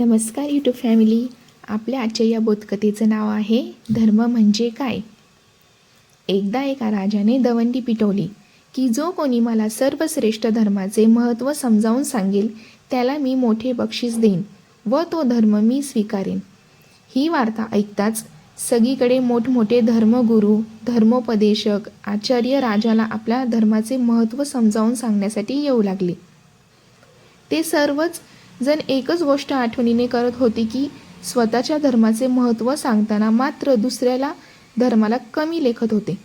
नमस्कार YouTube family आपल्या आजच्या या बोधकथेचं नाव आहे धर्म म्हणजे काय? एकदा एका राजाने दवंडी पिटवली की जो कोणी मला सर्वश्रेष्ठ धर्माचे महत्त्व समजावून सांगेल त्याला मी मोठे बक्षीस देईन व तो धर्म मी स्वीकारेन. ही वार्ता ऐकताच सगळीकडे मोठमोठे धर्मगुरू धर्मोपदेशक आचार्य राजाला आपल्या धर्माचे महत्त्व समजावून सांगण्यासाठी येऊ लागले. ते सर्वच जण एकच गोष्ट आठवणीने करत होती की स्वतःच्या धर्माचे महत्त्व सांगताना मात्र दुसऱ्याला धर्माला कमी लेखत होते.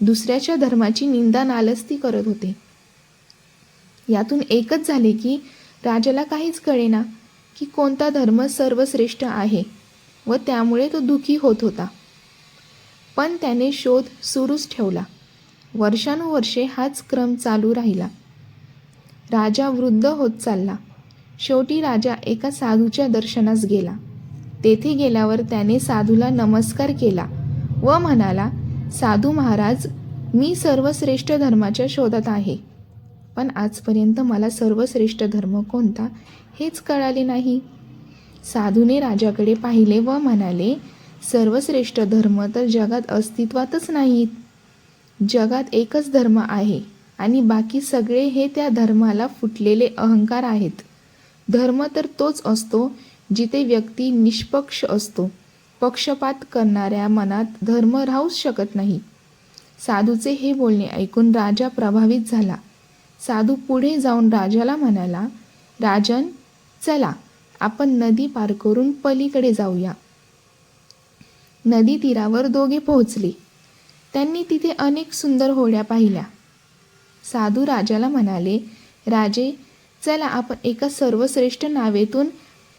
दुसऱ्याच्या धर्माची निंदा नालस्ती करत होते. यातून एकच झाले की राजाला काहीच कळेना की कोणता धर्म सर्वश्रेष्ठ आहे व त्यामुळे तो दुखी होत होता. पण त्याने शोध सुरूच ठेवला. वर्षानुवर्षे हाच क्रम चालू राहिला. राजा वृद्ध होत चालला. शेवटी राजा एका साधूच्या दर्शनास गेला. तेथे गेल्यावर त्याने साधूला नमस्कार केला व म्हणाला साधू महाराज मी सर्वश्रेष्ठ धर्माच्या शोधात आहे. पण आजपर्यंत मला सर्वश्रेष्ठ धर्म कोणता हेच कळाले नाही. साधूने राजाकडे पाहिले व म्हणाले सर्वश्रेष्ठ धर्म तर जगात अस्तित्वातच नाहीत. जगात एकच धर्म आहे आणि बाकी सगळे हे त्या धर्माला फुटलेले अहंकार आहेत. धर्म तर तोच असतो जिथे व्यक्ती निष्पक्ष असतो. पक्षपात करणाऱ्या मनात धर्म राहूच शकत नाही. साधूचे हे बोलणे ऐकून राजा प्रभावित झाला. साधू पुढे जाऊन राजाला म्हणाला राजन चला आपण नदी पार करून पलीकडे जाऊया. नदी तीरावर दोघे पोहोचले. त्यांनी तिथे अनेक सुंदर होड्या पाहिल्या. साधू राजाला म्हणाले राजे चला आपण एका सर्वश्रेष्ठ नावेतून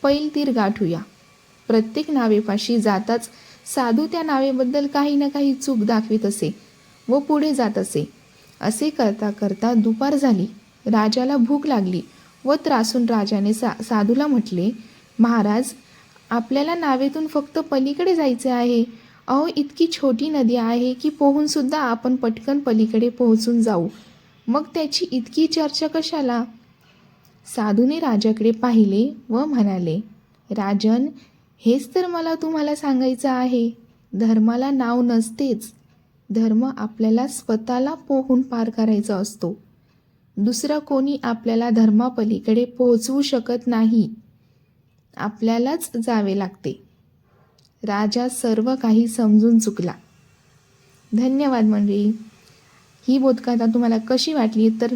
पैल तीर गाठूया. प्रत्येक नावेपाशी जाताच साधू त्या नावेबद्दल काही ना काही चूक दाखवित असे व पुढे जात असे. असे करता करता दुपार झाली. राजाला भूक लागली व त्रासून राजाने सा साधूला म्हटले महाराज आपल्याला नावेतून फक्त पलीकडे जायचे आहे. अहो इतकी छोटी नदी आहे की पोहूनसुद्धा आपण पटकन पलीकडे पोहोचून जाऊ. मग त्याची इतकी चर्चा कशाला? साधूने राजाकडे पाहिले व म्हणाले राजन हेच तर मला तुम्हाला सांगायचं आहे. धर्माला नाव नसतेच. धर्म आपल्याला स्वतःला पोहून पार करायचा असतो. दुसरं कोणी आपल्याला धर्मापलीकडे पोहोचवू शकत नाही. आपल्यालाच जावे लागते. राजा सर्व काही समजून चुकला. धन्यवाद मंडळी. ही बोधकथा तुम्हाला कशी वाटली? तर